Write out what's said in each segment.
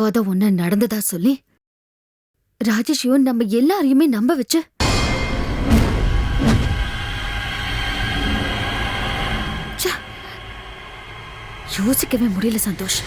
நடக்காத ஒண்ணு நடந்ததா சொல்லி? ராஜேஷையும் நம்ம எல்லாரையுமே நம்ப வச்சு. யோசிக்கவே முடியல சந்தோஷ்.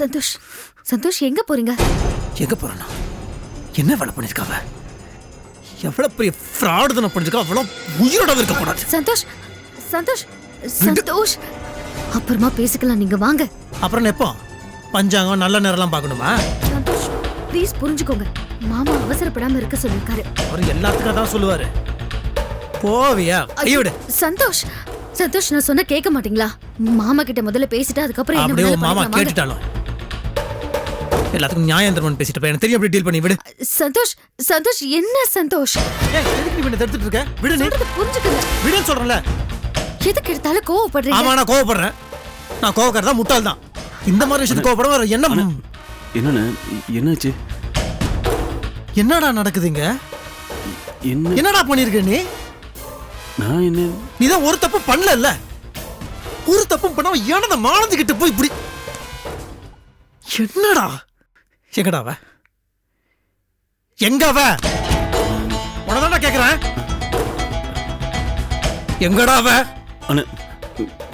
சந்தோஷ் சந்தோஷ் எங்க போறீங்க? எங்க போறானா? என்ன வேலை பண்ணிருக்காவ? எவ்வளவு பெரிய ஃப்ராடு தானே பண்ணிருக்கா? அவ்வளவு உயிரோட இருக்க கூடாது சந்தோஷ் சந்தோஷ் சந்தோஷ். அப்புறமா பேசிக்கலாம் நீங்க வாங்க. அப்புறம் எப்போ? பஞ்சாங்கம் நல்ல நேரம்லாம் பார்க்கணுமா? சந்தோஷ் ப்ளீஸ் புரிஞ்சுக்கோங்க. மாமா அவசரப்படாம இருக்க சொல்லிருக்காரு அவர் எல்லாத்துக்கும் தான் சொல்லுவாரு. போவியா? கைவிடு சந்தோஷ் சந்தோஷ் நான் சொன்ன கேட்க மாட்டீங்களா? மாமா கிட்ட முதல்ல பேசிட்டு அதுக்கப்புறம் என்ன மாமா. கேட்டுட்டாலும். எல்லாத்துக்கும் நியாயம் தருமன் பேசிட்டு எனக்கு தெரியும் எப்படி டீல் பண்ணி விடு. சந்தோஷ் சந்தோஷ் என்ன சந்தோஷ்? ஏய், எதுக்கு நீ என்ன தடுத்துட்டு இருக்க? விடு நீ. சொல்றது புரிஞ்சுக்கங்க. விடுன்னு சொல்றேன்ல. எதுக்கு எடுத்தாலும் கோவப்படுறீங்க? ஆமா நான் கோவப்படுறேன். நான் கோவக்காரதா முட்டாள் தான் இந்த மாதிரி விஷயத்துக்கு கோவப்பட வேற என்ன என்னண்ணே என்னாச்சு? என்னடா நடக்குதுங்க? என்ன? என்னடா பண்ணிருக்க நீ? நான் என்ன? நீ தான் ஒரு தப்பு பண்ணல ஒரு தப்பும் பண்ணாம ஏனத மானத்துக்கிட்ட போய் இப்படி என்னடா? எங்கடா அவ எங்க அவ உனதான்டா கேக்குறேன். எங்கடா அவ அண்ணா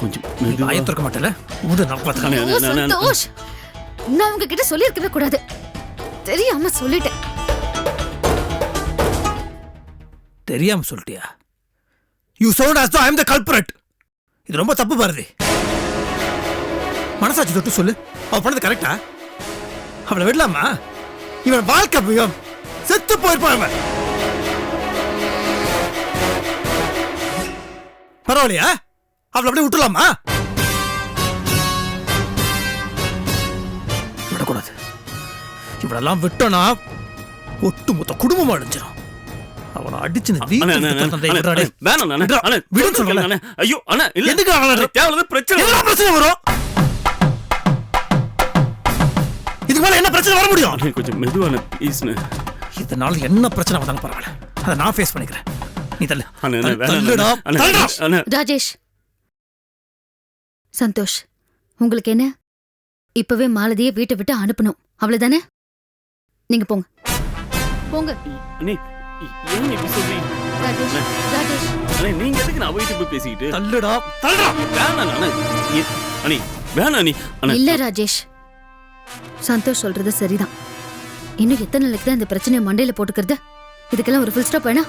கொஞ்சம் மெதுவா. வாயை திறக்க மாட்டல? விடு நான் பார்த்துக்கிறேன் அண்ணே, அண்ணே, அண்ணே, அண்ணே. சந்தோஷ் நான் உங்ககிட்ட சொல்லியிருக்கவே கூடாது. தெரியாம சொல்லிட்டேன். தெரியாம சொல்லிட்டியா? You sound though I am the culprit. இது ரொம்ப தப்பு பாரதி மனசாட்சி தொட்டு சொல்லு. அவ பண்ணது கரெக்டா அவளை விடலாமா? இவன் வாழ்க்கை இவன் செத்து போயிருப்பான் இவன். பரவாயில்லையா? அவளை அப்படியே விட்டுலாமா விடக்கூடாது. இவளெல்லாம் விட்டோனா ஒட்டுமொத்த குடும்பம் அழிஞ்சிடும் அவனை அடிச்சு வேணாம். ஐயோ, அண்ணே, இல்ல. எதுக்கு தேவையில்லாத பிரச்சனை பிரச்சனை வரும்? இதுக்கு மேல என்ன பிரச்சனை வர முடியும்? அண்ணே, கொஞ்சம் மெதுவான ப்ளீஸ்ண்ணே இதனால என்ன பிரச்சனை வந்தாலும் பரவாயில்ல. அதை நான் ஃபேஸ் பண்ணிக்கிறேன். நீ தள்ளு. அண்ணே, அண்ணே, தள்ளு, வேணாம், தள்ளுடா. அண்ணே, தள்ளுடா. அண்ணே, ராஜேஷ். சந்தோஷ் உங்களுக்கு என்ன? இப்பவே மாலதியை வீட்டை விட்டு அனுப்பணும். அவ்வளவுதானே? நீங்க போங்க. போங்க. அண்ணே, ஏன் இப்படி சொல்றீங்க? ராஜேஷ் ராஜேஷ். அண்ணே, நீங்க எதுக்கு நான் அவகிட்ட போய் பேசிக்கிட்டு? தள்ளுடா. தள்ளுடா. வேணாம் அண்ணே. ஏ- அண்ணே, வேணாம் அண்ணே. அண்ணே, இல்ல ராஜேஷ். சந்தோஷ் சொல்றது சரிதான். இன்னும் எத்தனை நாளைக்கு தான் இந்த பிரச்சனையை மண்டையில போட்டுக்கிறது? இதுக்கெல்லாம் ஒரு ஃபுல் ஸ்டாப் வேணா?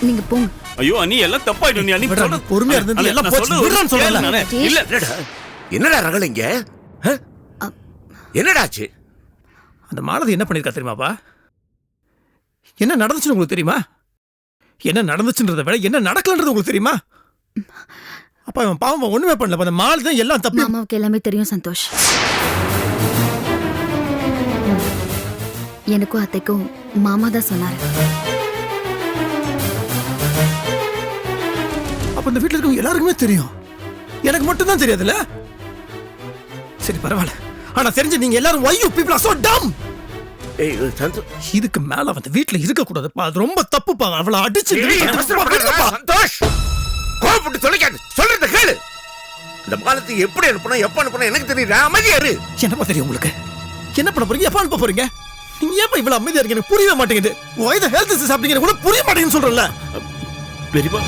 நீங்க போங்க. ஐயோ அண்ணி எல்லாம் தப்பாயிடும் நீ அண்ணி சொல்றது- பொறுமையா இருந்து எல்லாம் நான் போச்சு. விடுறான்னு சொல்லல. ராஜேஷ். இல்ல என்னடா என்னடா ரகலைங்க அ- என்னடாச்சு? அந்த மாலதி என்ன பண்ணிருக்கா தெரியுமாப்பா? என்ன நடந்துச்சுன்னு உங்களுக்கு தெரியுமா? என்ன நடந்துச்சுன்றத விட என்ன நடக்கலன்றது உங்களுக்கு தெரியுமா? அப்ப அவன் பாவம் ஒண்ணுமே பண்ணல. அந்த மாலதி எல்லாம் தப்பு. மாமாவுக்கு எல்லாமே தெரியும் சந்தோஷ். எனக்கும் அத்தைக்கும் மாமா தான் சொன்னாரு. அப்ப இந்த வீட்ல இருக்கவங்க எல்லாருக்குமே தெரியும். எனக்கு மட்டும் தான் தெரியாதுல்ல? சரி பரவாயில்ல. ஆனா தெரிஞ்சு நீங்க எல்லாரும் why you people are so dumb? ஏய் இது சந்தோ- இதுக்கு மேல அவன் இந்த வீட்ல இருக்க கூடாதுப்பா அது ரொம்ப தப்புப்பா. அவளை அடிச்சு ஏய், அவசரப்படாத, சந்தோஷ்! கோவப்பட்டு தொலைக்காது சொல்றத கேளு. இந்த பாலத்தை எப்படி அனுப்பணும் எப்ப அனுப்பணும் எனக்கு தெரியுது. அமைதியா இரு. என்னப்பா தெரியும் உங்களுக்கு? என்ன பண்ண போறீங்க? எப்ப அனுப்ப போறீங்க? நீங்க ஏப்பா இவ்வளவு அமைதியா இருக்கீங்க எனக்கு புரியவே மாட்டேங்குது. why the health is அப்படிங்கிற கூட புரிய மாட்டேங்குதுன்னு சொல்றல பெரியப்பா.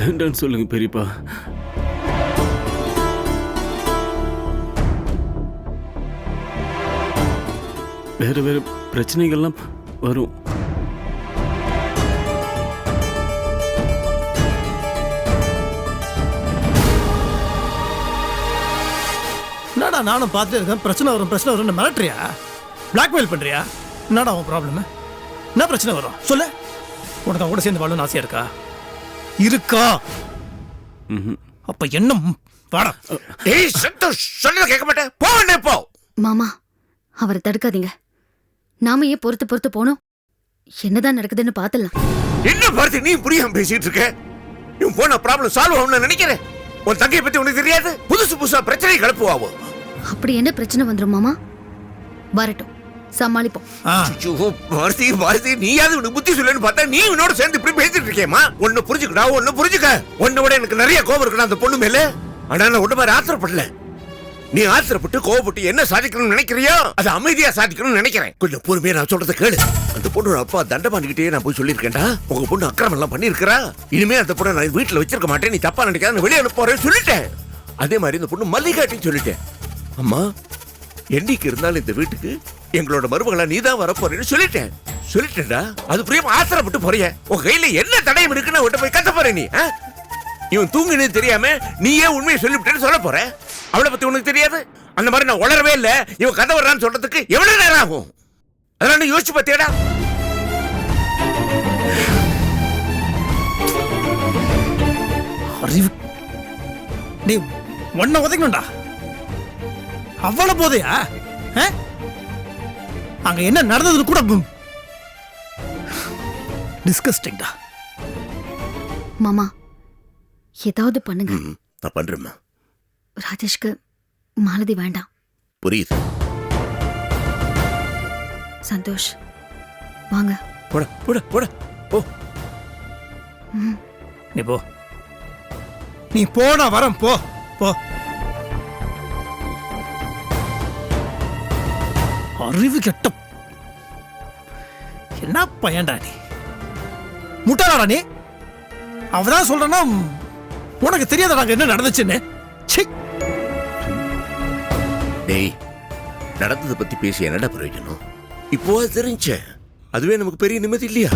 வேண்டான்னு சொல்லுங்க பெரியப்பா. வேற வேற பிரச்சனைகள்லாம் வரும். என்னடா நானும் பார்த்துட்டு இருக்கேன்? பிரச்சனை வரும் பிரச்சனை வரும் மிரட்டுறியா? பிளாக்மெயில் பண்றியா? என்னடா உன் ப்ராப்ளம் என்ன பிரச்சனை வரும்? சொல்லு. உனக்கு அவன் கூட சேர்ந்து வாழணும்னு ஆசையா இருக்கா? இருக்கா. அப்ப என்ன ம், வாடா. ஏய் சந்தோஷ் சொன்னதை கேட்க மாட்டேன். போ உடனே போ. மாமா அவரை தடுக்காதீங்க. நாம ஏன் பொறுத்து பொறுத்து போனோம்? என்னதான் நடக்குதுன்னு பாத்துடலாம். என்ன பார்த்து நீ புரியாம பேசிட்டு இருக்க? நீ போன ப்ராப்ளம் சால்வ் ஆகும்னு நினைக்கிறேன். உன் தங்கையை பத்தி உனக்கு தெரியாது? புதுசு புதுசா பிரச்சனை கிளப்புவாவோ? அப்படி என்ன பிரச்சனை வந்துடும் மாமா? வரட்டும். சமாளிப்போம். ஆ. ஐயோ, பாரதி பாரதி நீயாவது உனக்கு புத்தி சொல்லுன்னு பார்த்தா நீ உன்னோட சேர்ந்து இப்படி பேசிட்டு இருக்கேம்மா ஒன்னு புரிஞ்சுக்கடா ஒன்னு புரிஞ்சுக்க. உன்னை விட எனக்கு நிறைய கோபம் இருக்குடா அந்த பொண்ணு மேல. ஆனா நான் ஒண்ணு மாதிரி ஆத்திரப்படல. நீ ஆத்திரப்பட்டு கோவப்பட்டு என்ன சாதிக்கணும்னு நினைக்கிறியோ அதை அமைதியா சாதிக்கணும்னு நினைக்கிறேன். கொஞ்சம் பொறுமையா நான் சொல்றத கேளு. அந்த பொண்ணோட அப்பா தண்டபாண்டிக்கிட்டே நான் போய் சொல்லியிருக்கேன்டா. உங்க பொண்ணு அக்கிரமம் எல்லாம் பண்ணியிருக்கிறா. இனிமே அந்த பொண்ணை நான் வீட்டுல வச்சிருக்க மாட்டேன். நீ தப்பா நினைக்காத வெளியே அனுப்ப போறேன்னு சொல்லிட்டேன். அதே மாதிரி இந்த பொண்ணு மல்லிகாட்டின்னு சொல்லிட்டேன். அம்மா என்னைக்கு இருந்தாலும் இந்த வீட்டுக்கு எங்களோட மருமகளா நீ தான் வரப்போறேன்னு சொல்லிட்டேன். சொல்லிட்டேன்டா. அது புரியாம ஆத்திரப்பட்டு போறிய. உன் கையில என்ன தடயம் இருக்குன்னு உன்கிட்ட போய் கத்த போற நீ இவன் தூங்குனே தெரியாம நீயே உண்மையை சொல்லிவிட்டேன்னு சொல்ல போற. அவளை பத்தி உனக்கு தெரியாது? அந்த மாதிரி நான் உளரவே இல்ல. இவன் கதை வர்றான்னு சொல்றதுக்கு எவ்வளவு நேரம் ஆகும்? அதெல்லாம் நீ யோசிச்சு பார்த்தியாடா. அறிவு. நீ ஒன்ன உதைக்கணும்டா அவ்வளவு போதையா? அங்க என்ன நடந்ததுன்னு கூட டிஸ்கஸ்டிங்டா மாமா ஏதாவது பண்ணுங்க. நான் பண்றேம்மா ராஜேஷ்க்கு மாலதி வேண்டாம். புரியுது. சந்தோஷ் வாங்க. போட போட போட. போ. நீ போ. நீ போனா வரேன் போ போ. அறிவு கெட்ட என்ன பையன்டா நீ? முட்டாளாடா நீ? அவதான் சொல்றனா உனக்கு தெரியாத நாங்க என்ன நடந்துச்சுன்னு? ச்சீ! டேய் நடந்ததை பத்தி பேசி என்னடா பிரயோஜனம் இப்போ அது தெரிஞ்ச. அதுவே நமக்கு பெரிய நிம்மதி இல்லையா?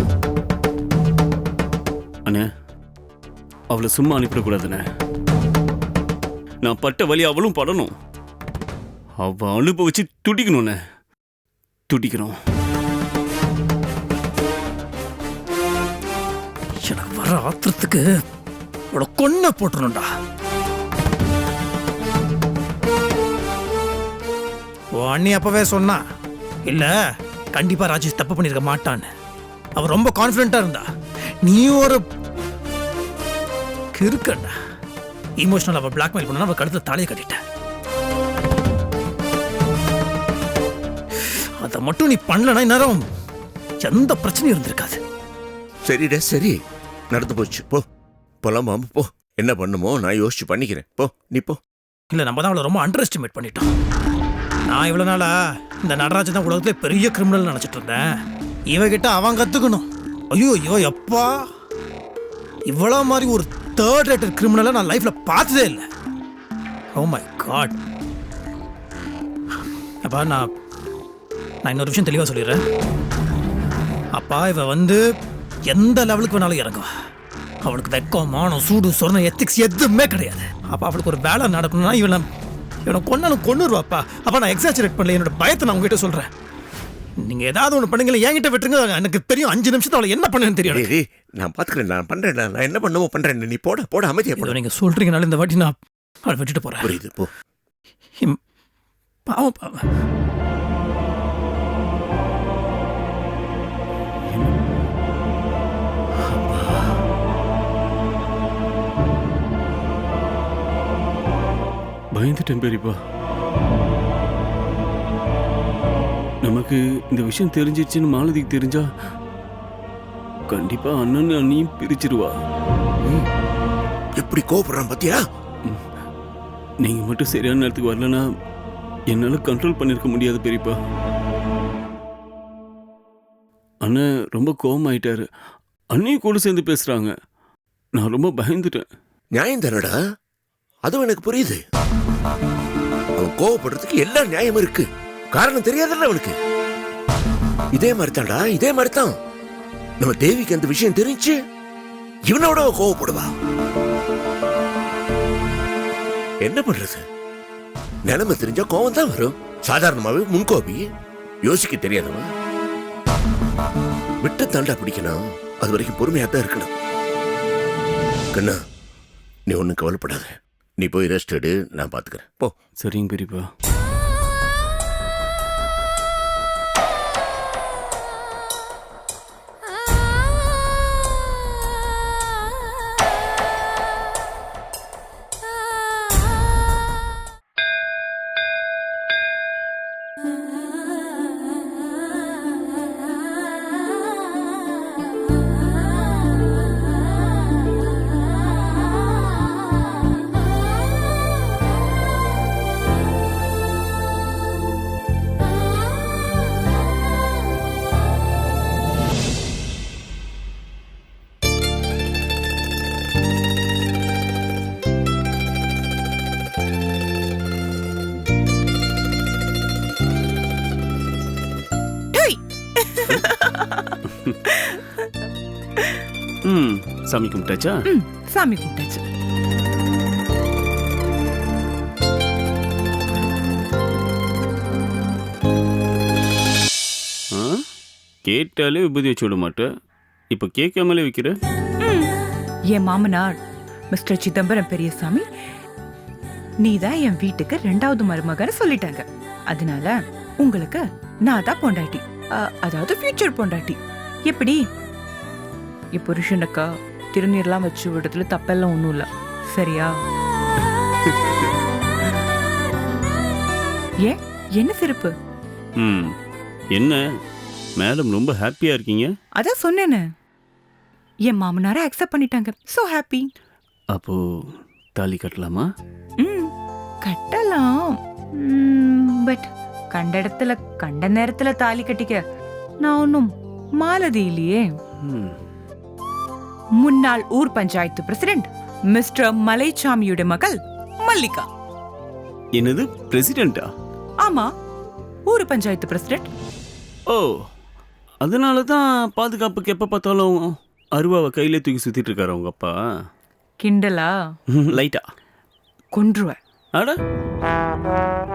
அண்ணே அவளை சும்மா அனுப்பிடக்கூடாதுண்ணே. நான் பட்ட வலி அவளும் படணும். அவ அனுபவிச்சு துடிக்கணும்ண்ணே. துடிக்கிறோம். எனக்கு வர ஆத்திரத்துக்கு உட கொன்ன போட்டுருணும்டா ஓ அண்ணி அப்பவே சொன்னா இல்ல கண்டிப்பா ராஜேஷ் தப்பு பண்ணிருக்க மாட்டான்னு. அவ ரொம்ப கான்பிடண்டா இருந்தா. நீ ஒரு கிறுக்கண்டா இமோஷனல் அவ பிளாக்மெயில் பண்ணா அவ கழுத்துல தலையை கட்டிட்டேன் அதை மட்டும் நீ பண்ணலனா இந்நேரம் எந்த பிரச்சனையும் இருந்திருக்காது. சரிடா சரி. நடந்து போச்சு. போ. போலாம் மாமா போ. என்ன பண்ணுமோ நான் யோசிச்சு பண்ணிக்கிறேன். போ நீ போ. இல்ல நம்ம தான் அவளை ரொம்ப அண்டர் எஸ்டிமேட் பண்ணிட்டோம். நான் இவ்வளவு நாளா இந்த நடராஜன் தான் உலகத்துல பெரிய கிரிமினல் நினைச்சிட்டு இருந்தேன். இவகிட்ட அவன் கத்துக்கணும். ஐயோ ஐயோ எப்பா. இவ்வளவு மாதிரி ஒரு தேர்ட் ரேட்டட் கிரிமினலை நான் லைஃப்ல பார்த்ததே இல்லை. ஓ மை காட் அப்பா நான் நான் இன்னொரு விஷயம் தெளிவாக சொல்லிடுறேன். அப்பா இவ வந்து எந்த லெவலுக்கு வேணாலும் இறங்குவா. அவளுக்கு வெக்கம் மானம் சூடு சொரணம் எத்திக்ஸ் எதுவுமே கிடையாது. அப்பா அவளுக்கு ஒரு வேலை நடக்கணும்னா இவனை இவனை கொன்னாலும் கொன்னுருவாப்பா. அப்பா நான் எக்ஸாச்சுரேட் பண்ணல என்னோட பயத்தை நான் உங்ககிட்ட சொல்றேன். நீங்க ஏதாவது ஒன்று பண்ணுங்களேன் என்கிட்ட விட்டுருங்க. எனக்கு தெரியும் அஞ்சு நிமிஷத்துல அவளை என்ன பண்ணுன்னு தெரியும் நான் பாத்துக்கிறேன் நான் பண்றேன் நான் என்ன பண்ணுமோ பண்றேன். நீ போட போட அமைதியா இதோ போட நீங்க சொல்றீங்கனால இந்த வாட்டி நான் அவளை விட்டுட்டு போறேன். புரியுது போ. பாவம் பாவம். பயந்துட்டேன் பெரியப்பா. நமக்கு இந்த விஷயம் தெரிஞ்சிருச்சுன்னு மாலதிக்கு தெரிஞ்சா கண்டிப்பா அண்ணன் அண்ணியும் பிரிச்சிருவா. எப்படி கோபப்படுறான் பாத்தியா? நீங்க மட்டும் சரியான நேரத்துக்கு வரலனா என்னால கண்ட்ரோல் பண்ணிருக்க முடியாது பெரியப்பா. அண்ணன் ரொம்ப கோவமாயிட்டாரு. அண்ணியும் கூட சேர்ந்து பேசுறாங்க. நான் ரொம்ப பயந்துட்டேன். நியாயம் தானடா? அதுவும் எனக்கு புரியுது. அவன் கோவப்படுறதுக்கு எல்லா நியாயமும் இருக்கு. காரணம் தெரியாதுல்ல அவனுக்கு. இதே மாதிரி தான்டா இதே மாதிரி தான் நம்ம தேவிக்கு அந்த விஷயம் தெரிஞ்சு இவனோட அவ கோவப்படுவா. என்ன பண்றது? நிலைமை தெரிஞ்சா கோவம் தான் வரும். சாதாரணமாவே முன்கோபி யோசிக்க தெரியாதவன். விட்டு தாண்டா பிடிக்கணும். அது வரைக்கும் பொறுமையா தான் இருக்கணும். கண்ணா நீ ஒன்னும் கவலைப்படாத. நீ போய் ரெஸ்ட் எடு நான் பார்த்துக்கிறேன் போ. சரிங்க பெரியப்பா சாமி கும்பிட்டாச்சா? ம் சாமி கும்பிட்டாச்சு. ஆ? கேட்டாலே விபூதி வச்சு விட மாட்டேன் இப்போ கேட்காமலே வைக்கிற. என் மாமனார் மிஸ்டர் சிதம்பரம் பெரியசாமி நீ தான் என் வீட்டுக்கு ரெண்டாவது மருமகன்னு சொல்லிட்டாங்க. அதனால உங்களுக்கு நான் தான் பொண்டாட்டி. அ, அதாவது ஃபியூச்சர் பொண்டாட்டி. எப்படி? என் புருஷனுக்கா? திருநீர்லாம் வச்சு விடுறதுல தப்பெல்லாம் ஒன்றும் இல்லை. சரியா? ஏன்? என்ன சிறப்பு ம். என்ன? மேடம் ரொம்ப ஹாப்பியாக இருக்கீங்க? அதான் சொன்னேனே. என் மாமனாரை அக்செப்ட் பண்ணிட்டாங்க. சோ ஹாப்பி அப்போது தாலி கட்டலாமா? ம். கட்டலாம். பட் கண்ட இடத்துல கண்ட நேரத்துல தாலி கட்டிக்க. நான் ஒன்றும் மாலதி இல்லையே. ம். முன்னாள் ஊர் பஞ்சாயத்து பிரசிடென்ட் மிஸ்டர் மலைச்சாமியோட மகள் மல்லிகா. என்னது? பிரசிடெண்ட்டா ஆமா ஊர் பஞ்சாயத்து பிரசிடென்ட். ஓ அதனால தான் பாதுகாப்புக்கு எப்போ பார்த்தாலும் அருவாவை கையில தூக்கி சுற்றிட்டு இருக்காரு உங்க அப்பா. கிண்டலா? லைட்டா கொன்றுவேன் அட!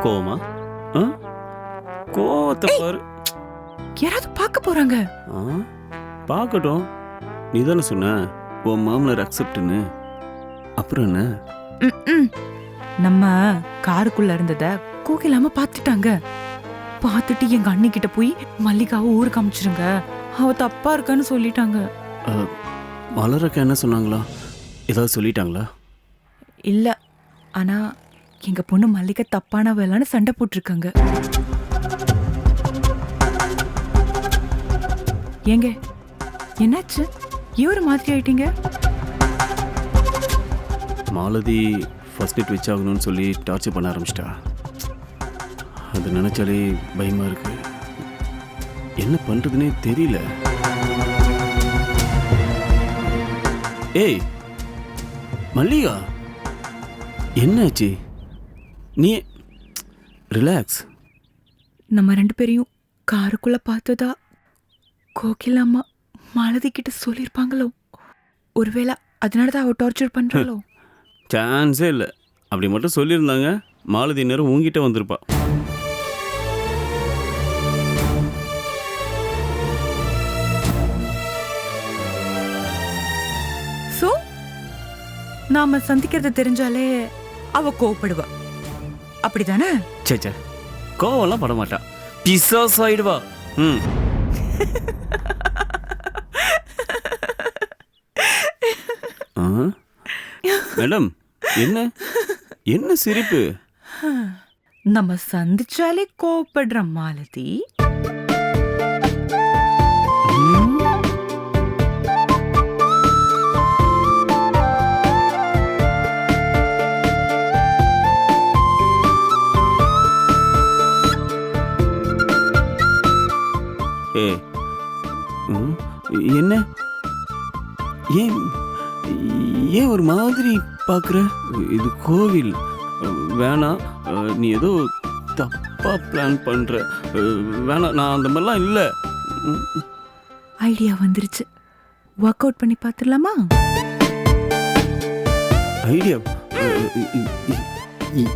கோவமா? ஆ? கோவத்தை பாரு. யாராவது பார்க்க போறாங்க. பார்க்கட்டும். நீ தானே சொன்ன உன் மாமனார் அக்செப்ட்னு அப்புறம் என்ன? ம்ம். நம்ம காருக்குள்ள இருந்தத கோகிலாம பாத்துட்டாங்க. பார்த்துட்டு எங்க அண்ணி கிட்ட போய் மல்லிகாவை ஊருக்கு அமிச்சிருங்க. அவ தப்பா இருக்கான்னு சொல்லிட்டாங்க. மலரக்கா என்ன சொன்னாங்களா? ஏதாவது சொல்லிட்டாங்களா? இல்ல. ஆனா எங்க பொண்ணு மல்லிகை தப்பான வேலைன்னு சண்டை போட்டிருக்காங்க. ஏங்க என்னாச்சு? இவரு மாதிரி ஆயிட்டீங்க? மாலதி ஃபர்ஸ்ட் டேட் வச்சாகணும்னு சொல்லி டார்ச்சர் பண்ண ஆரம்பிச்சிட்டா. அது நினச்சாலே பயமாக இருக்கு. என்ன பண்ணுறதுனே தெரியல. ஏய் மல்லிகா என்னாச்சு? நீ ரிலாக்ஸ் நம்ம ரெண்டு பேரையும் காருக்குள்ள பார்த்ததா? கோகிலாமா மாலதி கிட்ட சொல்லியிருப்பாங்களோ ஒருவேளை அதனால தான் அவ டார்ச்சர் பண்றாளோ? சான்ஸே இல்லை. அப்படி மட்டும் சொல்லியிருந்தாங்க. மாலதி நேரம் உங்ககிட்ட வந்திருப்பா. சோ நாம சந்திக்கிறது தெரிஞ்சாலே அவ கோவப்படுவா. அப்படிதானே? சே சே கோவம்லாம் பட மாட்டா பிசாஸ் ஆயிடுவா ம் ஆ? மேடம் என்ன? என்ன சிரிப்பு? நம்ம சந்திச்சாலே கோவப்படுற மாலதி. என்ன? ஏன் ஏன் ஒரு மாதிரி பார்க்குற? இது கோவில். வேணாம் நீ ஏதோ தப்பா பிளான் அஹ், வேணாம் நான் அந்த மாதிரிலாம் இல்லை. ஐடியா வந்துருச்சு. ஒர்க் அவுட் பண்ணி பார்த்துடலாமா? ஐடியா?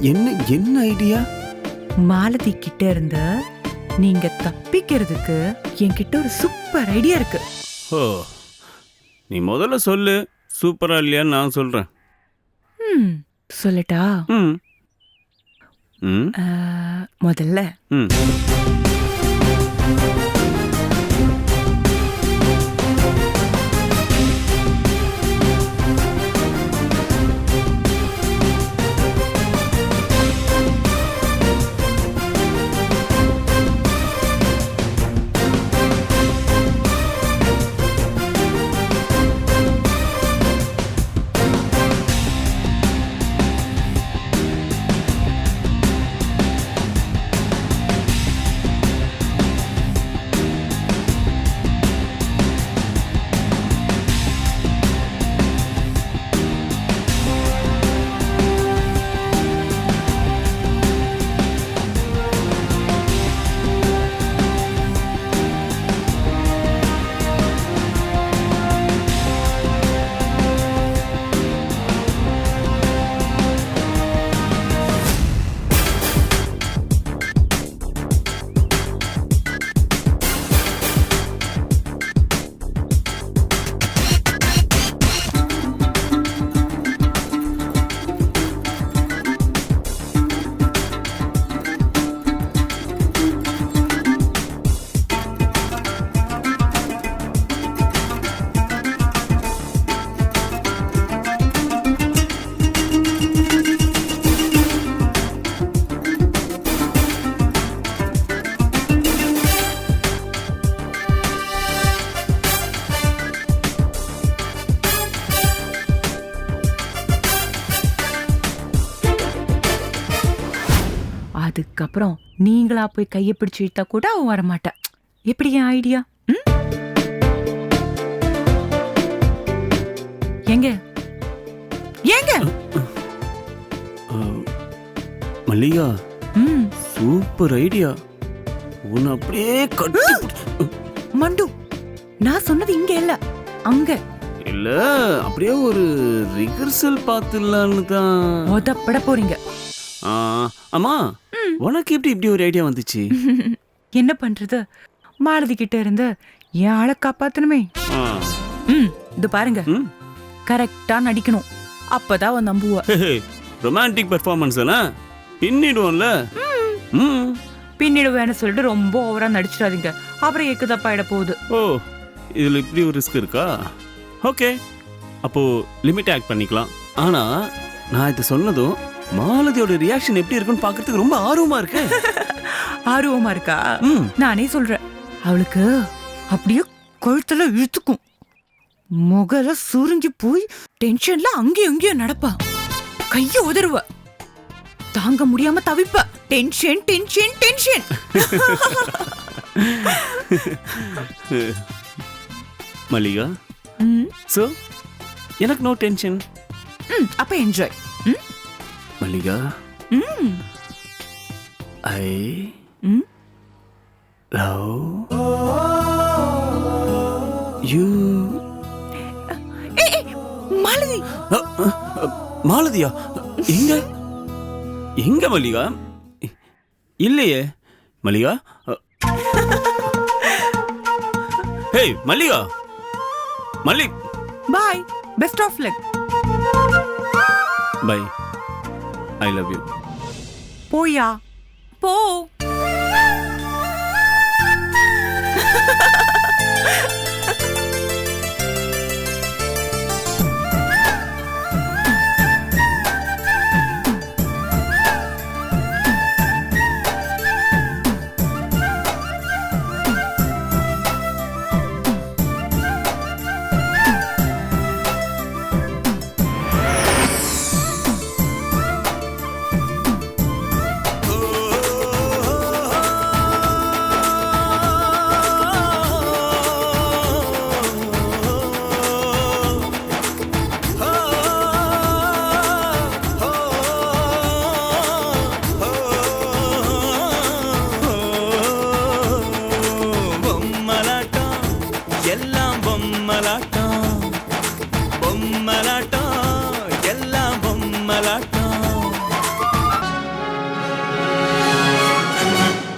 என்ன என்ன ஐடியா? மாலதி கிட்ட இருந்த நீங்க தப்பிக்கிறதுக்கு என்கிட்ட ஒரு சூப்பர் ஐடியா இருக்கு. ஓ நீ முதல்ல சொல்லு. சூப்பரா இல்லையான்னு நான் சொல்றேன். சொல்லட்டா? முதல்ல. அதுக்கப்புறம் நீங்களா போய் கையை பிடிச்சு இழுத்தா கூட அவன் வரமாட்டா. எப்படி என் ஐடியா ம்? எங்க? ஏங்க ஆ, மல்லிகா ம். சூப்பர் ஐடியா உன்னை அப்படியே கட்டி மண்டு நான் சொன்னது இங்க இல்ல. அங்க. இல்ல அப்படியே ஒரு ரிஹர்சல் பார்த்துடலான்னு தான். உதப்பட போறீங்க. ஆ, அம்மா உனக்கு எப்படி இப்படி ஒரு ஐடியா வந்துச்சு? என்ன பண்றது? மாலதி கிட்ட இருந்து என் ஆளை காப்பாத்தணுமே. ம் இது பாருங்க. கரெக்டா நடிக்கணும். அப்பதான் அவன் நம்புவா. ரொமான்டிக் பெர்ஃபார்மன்ஸ் எல்லாம் பின்னிடுவோம்ல. பின்னிடுவேன்னு சொல்லிட்டு ரொம்ப ஓவரா நடிச்சிடாதீங்க. அப்புறம் எக்கு தப்பாயிட போகுது. ஓ இதில் இப்படி ஒரு ரிஸ்க் இருக்கா? ஓகே அப்போ லிமிட் ஆக்ட் பண்ணிக்கலாம். ஆனா நான் இது சொன்னதும் மாலதியோட ரியாக்ஷன் எப்படி இருக்குன்னு பார்க்கறதுக்கு ரொம்ப ஆர்வமா இருக்கு. ஆர்வமா இருக்கா? ம். நானே சொல்றேன். அவளுக்கு அப்படியே கழுத்துல இழுத்துக்கும். முகல சுருங்கி போய் டென்ஷன்ல அங்கேயும் இங்கேயும் நடப்பா. கைய உதறுவ. தாங்க முடியாம தவிப்ப. Tension tension tension Mallika. Hmm, so எனக்கு நோ டென்ஷன் ம், அப்ப enjoy Mallika? I love you. Malathi. மாலதியா? எங்க? எங்க மல்லிகா? இல்லையே. Mallika? Hey Mallika. Malli. Bye best of luck bye I love you போயா? போ.